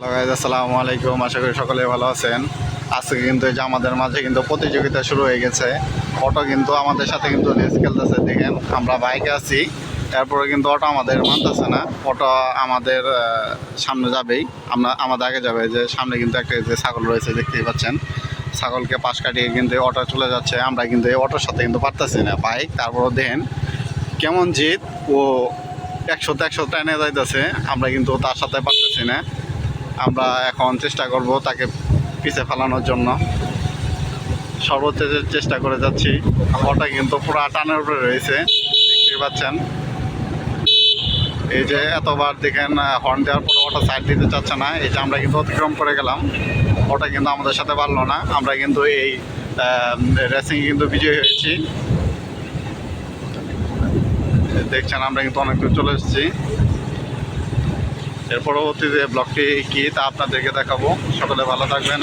আসসালামু আলাইকুম। আশা করি সকলে ভালো আছেন। আজকে কিন্তু এই যে আমাদের মাঝে কিন্তু প্রতিযোগিতা শুরু হয়ে গেছে। অটো কিন্তু আমাদের সাথে কিন্তু রেস খেলতেছে, দেখেন। আমরা বাইকে আছি। তারপরে কিন্তু অটো আমাদের মানতেছে না। অটো আমাদের সামনে যাবেই। আমরা, আমাদের আগে যাবে যে সামনে কিন্তু একটা যে ছাগল রয়েছে, দেখতেই পাচ্ছেন। ছাগলকে পাশ কাটিয়ে কিন্তু অটো চলে যাচ্ছে। আমরা কিন্তু এই অটোর সাথে কিন্তু পারতেছি না। বাইক তারপরে দেখেন, কেমন জিত। ও একশোতে একশো টেনে যাইতেছে। আমরা কিন্তু তার সাথে পারতেছি না। আমরা এখন চেষ্টা করব তাকে পিছে ফেলানোর জন্য। সর্বোচ্চ চেষ্টা করে যাচ্ছি ওটা কিন্তু পুরো টানের উপরে রয়েছে। দেখতেই পাচ্ছেন। এই যে এতবার দেখেন হর্ন দেওয়ার পরে ওটা সাইড দিতে চাচ্ছে না। যে আমরা কিন্তু অতিক্রম করে গেলাম। ওটা কিন্তু আমাদের সাথে পারল না। আমরা কিন্তু এই রেসিং কিন্তু বিজয়ী হয়েছি। দেখছেন, আমরা কিন্তু অনেক দূর চলে এসেছি। এর পরবর্তীতে ব্লগটি কি তা আপনাদেরকে দেখাবো সকলে ভালো থাকবেন।